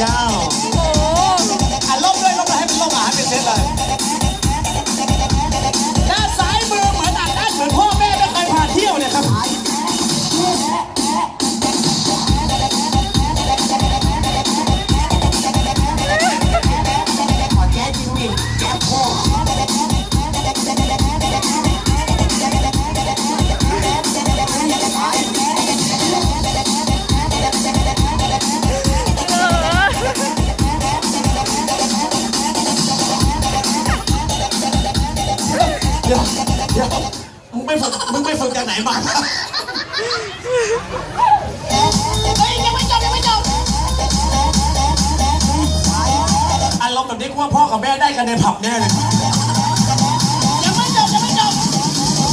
แดี๋ยวเดี๋ยวมึงไปฝึกมึงไปฝึกจากไหนมาเฮ้ยยังไม่จบยังไม่จบอารมณ์แบบนี้กูว่าพ่อกับแม่ได้กันในผับแน่เลยยังไม่จบยังไม่จบ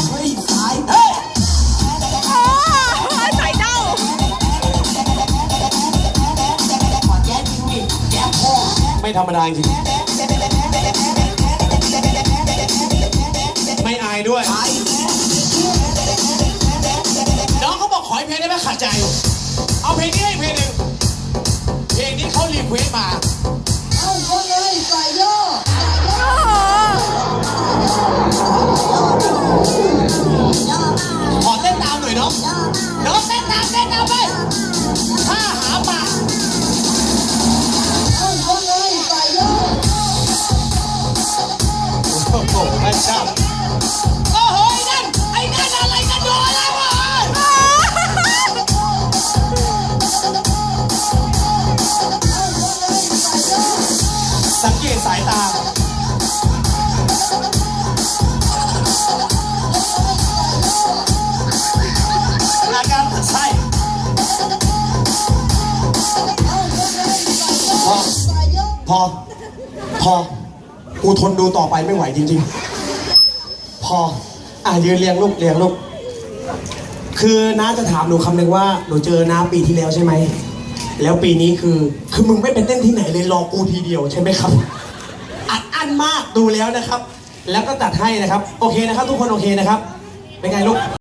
เฮ้ยสายเฮ้ยโอ้ยสายเด้าไม่ธรรมดาจริง ด้วย น้องเขาบอกขออีกเพลงได้ไหมขาดใจ เอาเพลงนี้ให้เพลงหนึ่งเพลงนี้เขารีเควสมา พอ พอ กูทนดูต่อไปไม่ไหวจริงๆ พอ อะยืนเรียงลูกเรียงลูก คือน้าจะถามหนูคำหนึ่งว่าหนูเจอน้าปีที่แล้วใช่ไหม แล้วปีนี้คือ คือมึงไม่ไปเต้นที่ไหนเลยรอกูทีเดียวใช่ไหมครับ อัดอั้นมากดูแล้วนะครับ แล้วก็ตัดให้นะครับ โอเคนะครับ ทุกคนโอเคนะครับ เป็นไงลูก